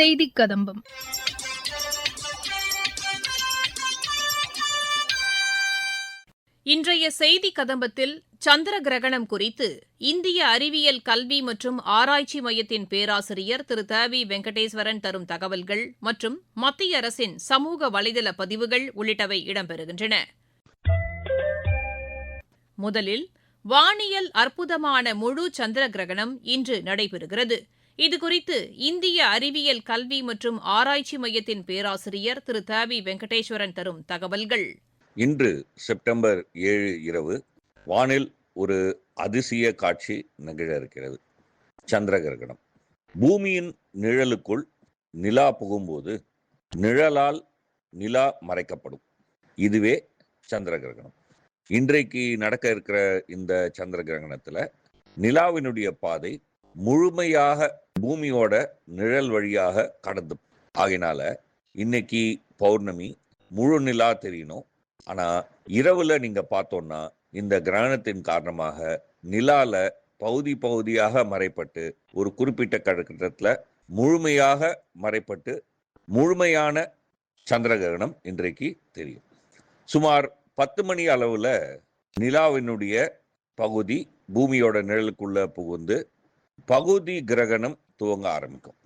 செய்தி கதம்பம் இன்றைய செய்தி கதம்பத்தில் சந்திர கிரகணம் குறித்து இந்திய அறிவியல் கல்வி மற்றும் ஆராய்ச்சி மையத்தின் பேராசிரியர் திரு த வி வெங்கடேஸ்வரன் தரும் தகவல்கள் மற்றும் மத்திய அரசின் சமூக வலைதள பதிவுகள் உள்ளிட்டவை இடம்பெறுகின்றன. முதலில் வானியல் அற்புதமான முழு சந்திர கிரகணம் இன்று நடைபெறுகிறது. இதுகுறித்து இந்திய அறிவியல் கல்வி மற்றும் ஆராய்ச்சி மையத்தின் பேராசிரியர் திரு தவி வெங்கடேஸ்வரன் தரும் தகவல்கள். இன்று செப்டம்பர் ஏழு இரவு வானில் ஒரு அதிசய காட்சி நிகழ இருக்கிறது சந்திர கிரகணம் பூமியின் நிழலுக்குள் நிலா புகும்போது நிழலால் நிலா மறைக்கப்படும். இதுவே சந்திர கிரகணம் இன்றைக்கு நடக்க இருக்கிற இந்த சந்திர கிரகணத்தில் நிலாவினுடைய பாதை முழுமையாக பூமியோட நிழல் வழியாக கடந்து ஆகினால இன்னைக்கு பௌர்ணமி முழு நிலா தெரியணும். ஆனா இரவுல நீங்க பார்த்தோம்னா இந்த கிரகணத்தின் காரணமாக நிலால பகுதி பகுதியாக மறைப்பட்டு ஒரு குறிப்பிட்ட கட்டத்தில் முழுமையாக மறைப்பட்டு முழுமையான சந்திர கிரகணம் இன்றைக்கு தெரியும். சுமார் பத்து மணி அளவில் நிலாவினுடைய பகுதி பூமியோட நிழலுக்குள்ள புகுந்து பகுதி கிரகணம் துவங்க ஆரம்பிக்கும்.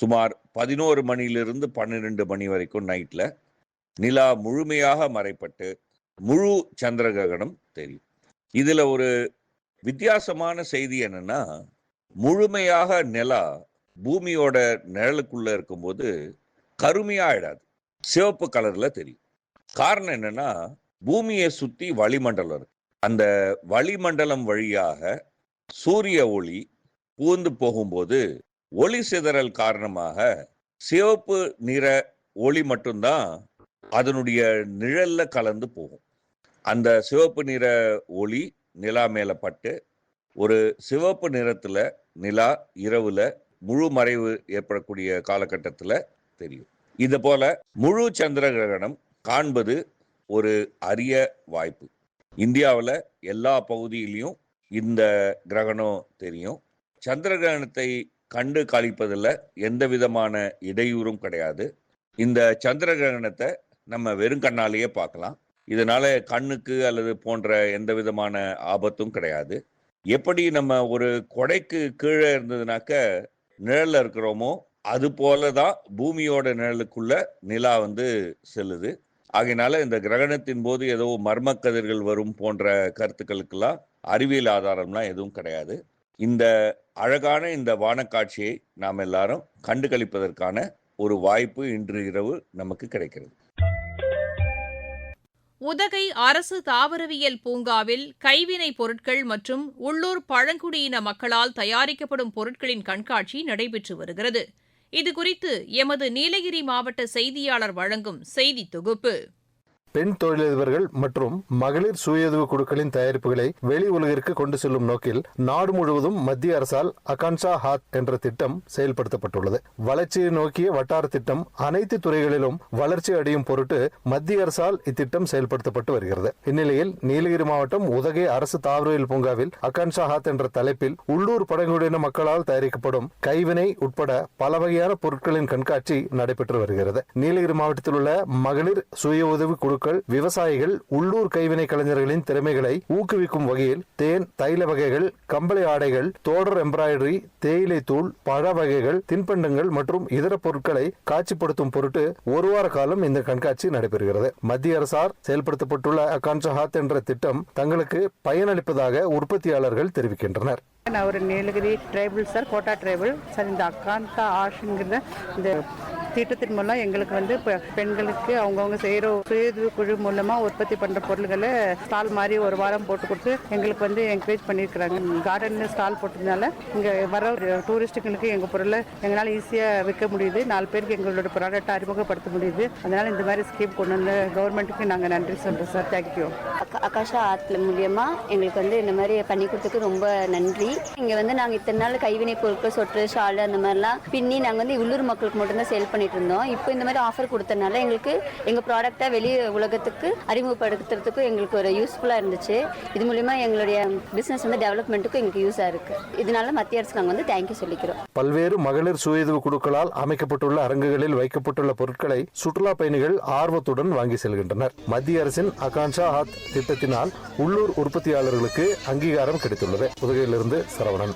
சுமார் பதினோரு மணியிலிருந்து பன்னிரெண்டு மணி வரைக்கும் நைட்டில் நிலா முழுமையாக மறைப்பட்டு முழு சந்திர கிரகணம் தெரியும். இதில் ஒரு வித்தியாசமான செய்தி என்னன்னா முழுமையாக நிலா பூமியோட நிழலுக்குள்ள இருக்கும்போது கருமையாயிடாது சிவப்பு கலர்ல தெரியும். காரணம் என்னன்னா பூமியை சுற்றி வளிமண்டலம் இருக்கு. அந்த வளிமண்டலம் வழியாக சூரிய ஒளி பூந்து போகும்போது ஒளி சிதறல் காரணமாக சிவப்பு நிற ஒளி மட்டும்தான் அதனுடைய நிழல்ல கலந்து போகும். அந்த சிவப்பு நிற ஒளி நிலா மேல பட்டு ஒரு சிவப்பு நிறத்துல நிலா இரவுல முழு மறைவு ஏற்படக்கூடிய காலகட்டத்துல தெரியும். இது போல முழு சந்திர கிரகணம் காண்பது ஒரு அரிய வாய்ப்பு. இந்தியாவில் எல்லா பகுதியிலையும் இந்த கிரகணம் தெரியும். சந்திர கிரகணத்தை கண்டு காளிப்பதில் எந்த விதமான இடையூறும் கிடையாது. இந்த சந்திர கிரகணத்தை நம்ம வெறும் கண்ணாலேயே பார்க்கலாம். இதனால கண்ணுக்கு அல்லது போன்ற எந்த விதமான ஆபத்தும் கிடையாது. எப்படி நம்ம ஒரு கொடைக்கு கீழே இருந்ததுனாக்க நிழல்ல இருக்கிறோமோ அது போல தான் பூமியோட நிழலுக்குள்ள நிலா வந்து செல்லுது. ஆகையினால இந்த கிரகணத்தின் போது ஏதோ மர்ம கதிர்கள் வரும் போன்ற கருத்துக்களுக்கெல்லாம் அறிவியல் ஆதாரம்லாம் எதுவும் கிடையாது. இந்த அழகான இந்த வானக்காட்சியை நாம் எல்லாரும் கண்டுகளிப்பதற்கான ஒரு வாய்ப்பு இன்று இரவு நமக்கு கிடைக்கிறது. உதகை அரசு தாவரவியல் பூங்காவில் கைவினைப் பொருட்கள் மற்றும் உள்ளூர் பழங்குடியின மக்களால் தயாரிக்கப்படும் பொருட்களின் கண்காட்சி நடைபெற்று வருகிறது. இதுகுறித்து எமது நீலகிரி மாவட்ட செய்தியாளர் வழங்கும் செய்தி தொகுப்பு. பெண் தொழிலதிபர்கள் மற்றும் மகளிர் சுயஉதவி குழுக்களின் தயாரிப்புகளை வெளி உலகிற்கு கொண்டு செல்லும் நோக்கில் நாடு முழுவதும் மத்திய அரசால் அகான்ஷா ஹாத் என்ற திட்டம் செயல்படுத்தப்பட்டுள்ளது. வளர்ச்சியை நோக்கிய வட்டார திட்டம் அனைத்து துறைகளிலும் வளர்ச்சி அடையும் பொருட்டு மத்திய அரசால் இத்திட்டம் செயல்படுத்தப்பட்டு வருகிறது. இந்நிலையில் நீலகிரி மாவட்டம் உதகை அரசு தாவரவியல் பூங்காவில் அகான்ஷா ஹாத் என்ற தலைப்பில் உள்ளூர் பழங்குடியின மக்களால் தயாரிக்கப்படும் கைவினை உட்பட பல வகையான பொருட்களின் கண்காட்சி நடைபெற்று வருகிறது. நீலகிரி மாவட்டத்தில் உள்ள மகளிர் சுய உதவி குழுக்கள் விவசாயிகள் உள்ளூர் கைவினை கலைஞர்களின் திறமைகளை ஊக்குவிக்கும் வகையில் தேன் தைல வகைகள் கம்பளி ஆடைகள் தோடர் எம்ப்ராய்டரி தேயிலை தூள் பழ வகைகள் தின்பண்டங்கள் மற்றும் இதர பொருட்களை காட்சிப்படுத்தும் பொருட்டு ஒரு வார காலம் இந்த கண்காட்சி நடைபெறுகிறது. மத்திய அரசால் செயல்படுத்தப்பட்டுள்ள அகான்ஷா ஹாத் என்ற திட்டம் தங்களுக்கு பயனளிப்பதாக உற்பத்தியாளர்கள் தெரிவிக்கின்றனர். நான் ஒரு Nilgiri tribal sir quota tribal sir இந்த அக்காந்தா ஆஷுங்கிற இந்த திட்டத்தின் மூலம் எங்களுக்கு வந்து இப்போ பெண்களுக்கு அவங்கவுங்க செய்கிற சுயது குழு மூலமாக உற்பத்தி பண்ணுற பொருள்களை ஸ்டால் மாதிரி ஒரு வாரம் போட்டு கொடுத்து எங்களுக்கு வந்து என்கரேஜ் பண்ணியிருக்கிறாங்க கார்டன் ஸ்டால் போட்டதுனால இங்கே வர டூரிஸ்ட்டுங்களுக்கு எங்கள் பொருளை எங்களால் ஈஸியாக விற்க முடியுது. நாலு பேருக்கு எங்களோட ப்ராடக்ட் அறிமுகப்படுத்த முடியுது. அதனால் இந்த மாதிரி ஸ்கீம் கொண்டு வந்த கவர்மெண்ட்டுக்கு நாங்கள் நன்றி சொல்கிறோம் சார். தேங்க்யூ அக்கா- அகாஷா ஆர்ட்ல மூலியமா எங்களுக்கு வந்து இந்த மாதிரி பண்ணி கொடுத்ததுக்கு ரொம்ப நன்றி. இங்க வந்து நாங்க இத்தனை நாள் கைவினை பொருட்கள் சொட்டு ஷால் அந்த மாதிரிலாம் பின்னி நாங்க வந்து உள்ளூர் மக்களுக்கு மட்டும்தான் சேல் பண்ணிட்டு இருந்தோம் இப்போ இந்த மாதிரி ஆஃபர் கொடுத்தனால எங்களுக்கு எங்கள் ப்ராடக்டை வெளி உலகத்துக்கு அறிமுகப்படுத்துறதுக்கும் எங்களுக்கு ஒரு யூஸ்ஃபுல்லாக இருந்துச்சு. இது மூலிமா எங்களுடைய பிஸ்னஸ் வந்து டெவலப்மெண்ட்டுக்கும் எங்களுக்கு யூஸாக இருக்குது இதனால மத்திய அரசுக்கு நாங்கள் வந்து தேங்க்யூ சொல்லிக்கிறோம். பல்வேறு மகளிர் சுயதவு குழுக்களால் அமைக்கப்பட்டுள்ள அரங்குகளில் வைக்கப்பட்டுள்ள பொருட்களை சுற்றுலா பயணிகள் ஆர்வத்துடன் வாங்கி செல்கின்றனர். மத்திய அரசின் அகான்ஷா ஹாத் திட்டத்தினால் உள்ளூர் உற்பத்தியாளர்களுக்கு அங்கீகாரம் கிடைத்துள்ளது. புதுகையிலிருந்து சரவணன்.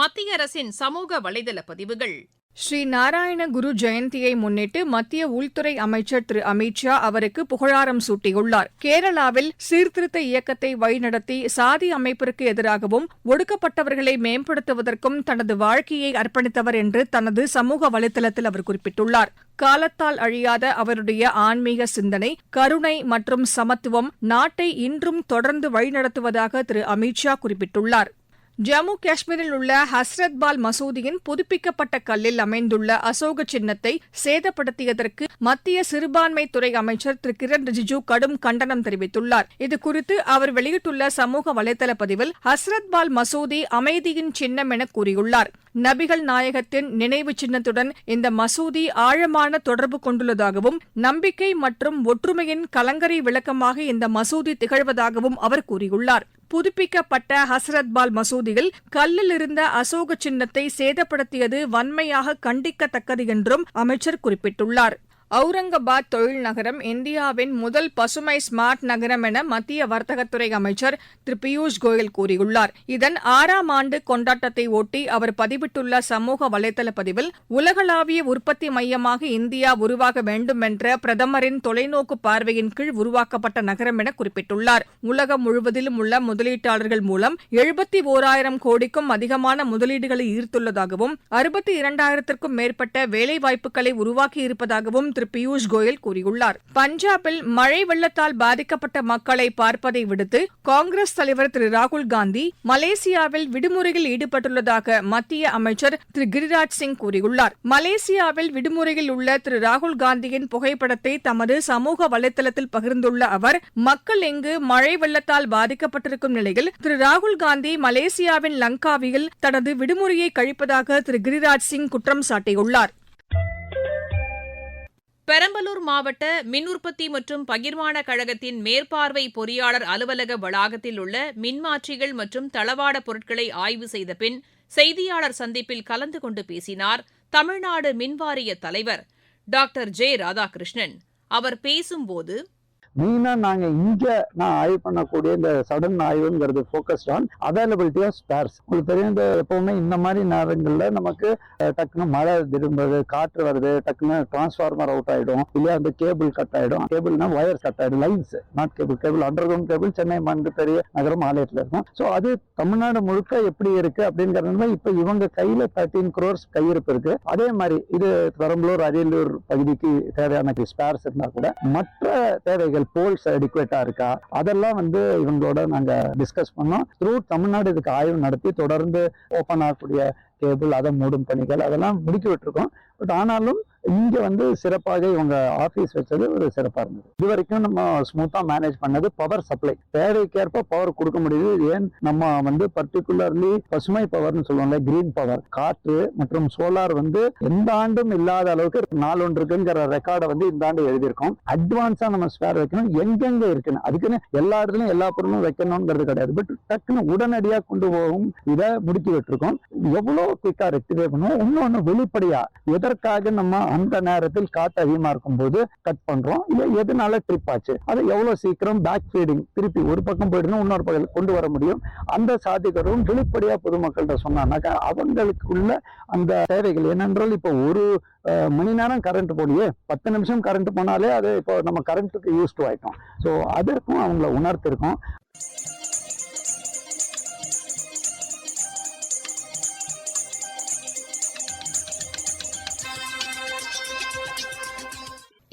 மத்திய அரசின் சமூக வலைதள பதிவுகள். ஸ்ரீ நாராயண குரு ஜெயந்தியை முன்னிட்டு மத்திய உள்துறை அமைச்சர் திரு அமித் ஷா அவருக்கு புகழாரம் சூட்டியுள்ளார். கேரளாவில் சீர்திருத்த இயக்கத்தை வழிநடத்தி சாதி அமைப்பிற்கு எதிராகவும் ஒடுக்கப்பட்டவர்களை மேம்படுத்துவதற்கும் தனது வாழ்க்கையை அர்ப்பணித்தவர் என்று தனது சமூக வலைதளத்தில் அவர் குறிப்பிட்டுள்ளார். காலத்தால் அழியாத அவருடைய ஆன்மீக சிந்தனை கருணை மற்றும் சமத்துவம் நாட்டை இன்றும் தொடர்ந்து வழிநடத்துவதாக திரு அமித் ஷா குறிப்பிட்டுள்ளார். ஜம்மு காஷ்மீரில் உள்ள ஹஸ்ரத்பால் மசூதியின் புதுப்பிக்கப்பட்ட கல்லில் அமைந்துள்ள அசோக சின்னத்தை சேதப்படுத்தியதற்கு மத்திய சிறுபான்மைத்துறை அமைச்சர் திரு. கிரண் ரிஜிஜு கடும் கண்டனம் தெரிவித்துள்ளார். இதுகுறித்து அவர் வெளியிட்டுள்ள சமூக வலைதள பதிவில் ஹஸ்ரத்பால் மசூதி அமைதியின் சின்னம் என கூறியுள்ளார். நபிகள் நாயகத்தின் நினைவு சின்னத்துடன் இந்த மசூதி ஆழமான தொடர்பு கொண்டுள்ளதாகவும் நம்பிக்கை மற்றும் ஒற்றுமையின் கலங்கரை விளக்கமாக இந்த மசூதி திகழ்வதாகவும் அவர் கூறியுள்ளார். புதுப்பிக்கப்பட்ட ஹஸ்ரத்பால் மசூதியில் கல்லில் இருந்த அசோக சின்னத்தை சேதப்படுத்தியது வன்மையாக கண்டிக்கத்தக்கது என்றும் அமைச்சர் குறிப்பிட்டுள்ளார். அவுரங்காபாத் தொழில் நகரம் இந்தியாவின் முதல் பசுமை ஸ்மார்ட் நகரம் என மத்திய வர்த்தகத்துறை அமைச்சர் திரு பியூஷ் கோயல் கூறியுள்ளார். இதன் ஆறாம் ஆண்டு கொண்டாட்டத்தை ஒட்டி அவர் பதிவிட்டுள்ள சமூக வலைதள பதிவில் உலகளாவிய உற்பத்தி மையமாக இந்தியா உருவாக வேண்டும் என்ற பிரதமரின் தொலைநோக்கு பார்வையின் கீழ் உருவாக்கப்பட்ட நகரம் என குறிப்பிட்டுள்ளார். உலகம் முழுவதிலும் உள்ள முதலீட்டாளர்கள் மூலம் எழுபத்தி ஓராயிரம் கோடிக்கும் அதிகமான முதலீடுகளை ஈர்த்துள்ளதாகவும் அறுபத்தி இரண்டாயிரத்திற்கும் மேற்பட்ட வேலைவாய்ப்புகளை உருவாக்கியிருப்பதாகவும் திரு பியூஷ் கோயல் கூறியுள்ளார். பஞ்சாபில் மழை வெள்ளத்தால் பாதிக்கப்பட்ட மக்களை பார்ப்பதை விடுத்து காங்கிரஸ் தலைவர் திரு ராகுல் காந்தி மலேசியாவில் விடுமுறையில் ஈடுபட்டுள்ளதாக மத்திய அமைச்சர் திரு கிரிராஜ் சிங் கூறியுள்ளார். மலேசியாவில் விடுமுறையில் உள்ள திரு ராகுல் காந்தியின் புகைப்படத்தை தமது சமூக வலைதளத்தில் பகிர்ந்துள்ள அவர் மக்கள் இங்கு மழை வெள்ளத்தால் பாதிக்கப்பட்டிருக்கும் நிலையில் திரு ராகுல் காந்தி மலேசியாவின் லங்காவியில் தனது விடுமுறையை கழிப்பதாக திரு கிரிராஜ் சிங் குற்றம் சாட்டியுள்ளார். பெரம்பலூர் மாவட்ட மின் உற்பத்தி மற்றும் பகிர்மான கழகத்தின் மேற்பார்வை பொறியாளர் அலுவலக வளாகத்தில் உள்ள மின்மாற்றிகள் மற்றும் தளவாட பொருட்களை ஆய்வு செய்த பின் செய்தியாளர் சந்திப்பில் கலந்து கொண்டு பேசினார் தமிழ்நாடு மின்வாரிய தலைவர் டாக்டர் ஜே ராதாகிருஷ்ணன். அவர் பேசும்போது மெயினா நாங்க இங்க நான் ஆய்வு பண்ணக்கூடிய இந்த sudden ஆய்வுங்கிறது focused on availability of spares உங்களுக்கு தெரியும் இந்த எப்பவுமே இந்த மாதிரி நேரங்கள்ல நமக்கு டக்குன்னு மழை திரும்புறது காற்று வருது டக்குன்னு டிரான்ஸ்ஃபார்மர் அவுட் ஆயிடும் இல்லையா அந்த கேபிள் கட் ஆயிடும். கேபிள்னா வயர் கட் ஆயிடும் lines not cable cable underground cable Chennai மண்டு பெரிய நகரம் ஆலயத்துல இருக்கும். ஸோ அது தமிழ்நாடு முழுக்க எப்படி இருக்கு அப்படிங்கிறது இப்ப இவங்க கையில தேர்ட்டீன் குரோர்ஸ் கையிருப்பு இருக்கு. அதே மாதிரி இது பெரம்பலூர் அரியலூர் பகுதிக்கு தேவையான ஸ்பேர்ஸ் இருந்தா கூட மற்ற தேவைகள் போல்ஸ் அடிக்குவேட்டா இருக்கா? அதெல்லாம் வந்து இவங்களோட நாங்க டிஸ்கஸ் பண்ணோம். த்ரூ தமிழ்நாடு இதுக்கு ஆய்வு நடத்தி தொடர்ந்து ஓப்பன் ஆகக்கூடிய கேபிள் அதை மூடும் பணிகள் அதெல்லாம் முடிக்கி விட்டுருக்கோம். பட் ஆனாலும் இங்க வந்து சிறப்பாக இவங்க ஆபீஸ் வச்சது ஒரு சிறப்பா இருந்தது. இது வரைக்கும் நம்ம ஸ்மூத்தா மேனேஜ் பண்ணது பவர் சப்ளை தேவைக்கேற்ப பவர் கொடுக்க முடியுது. ஏன் நம்ம வந்து பர்டிகுலர்லி பசுமை பவர்னு சொல்லுவோம்ல கிரீன் பவர் காற்று மற்றும் சோலார் வந்து எந்த ஆண்டும் இல்லாத அளவுக்கு நாள் ஒன்று இருக்குங்கிற ரெக்கார்டை வந்து இந்த ஆண்டு எழுதியிருக்கோம். அட்வான்ஸா நம்ம ஸ்பேர் வைக்கணும். எங்கெங்க இருக்குன்னு. அதுக்குன்னு எல்லா இடத்துலயும் எல்லா பொருளும் வைக்கணுங்கிறது கிடையாது. பட் டக்குன்னு உடனடியா கொண்டு போகும் இதை முடுக்கி விட்டுருக்கோம். எவ்வளவு குயிக்கா ரெக்டிஃபை பண்ணுவோம் இன்னொன்னு வெளிப்படையா எதற்காக நம்ம அந்த நேரத்தில் காத்து அதிகமா இருக்கும் போது கட் பண்றோம்? இல்ல எதனால ட்ரிப் ஆச்சு? அதை எவ்வளவு சீக்கிரம் பேக் ஃபீடிங் திருப்பி ஒரு பக்கம் போயிடணும் இன்னொரு பக்கம் கொண்டு வர முடியும்? அந்த சாதிக்கிறவங்க வெளிப்படையா பொதுமக்கள்கிட்ட சொன்னாக்கா அவங்களுக்குள்ள அந்த தேவைகள் ஏனென்றால் இப்போ ஒரு மணி நேரம் கரண்ட் போலியே பத்து நிமிஷம் கரண்ட் போனாலே அது இப்போ நம்ம கரண்ட்டுக்கு யூஸ்டு ஆயிட்டோம். ஸோ அதற்கும் அவங்கள உணர்த்திருக்கோம்.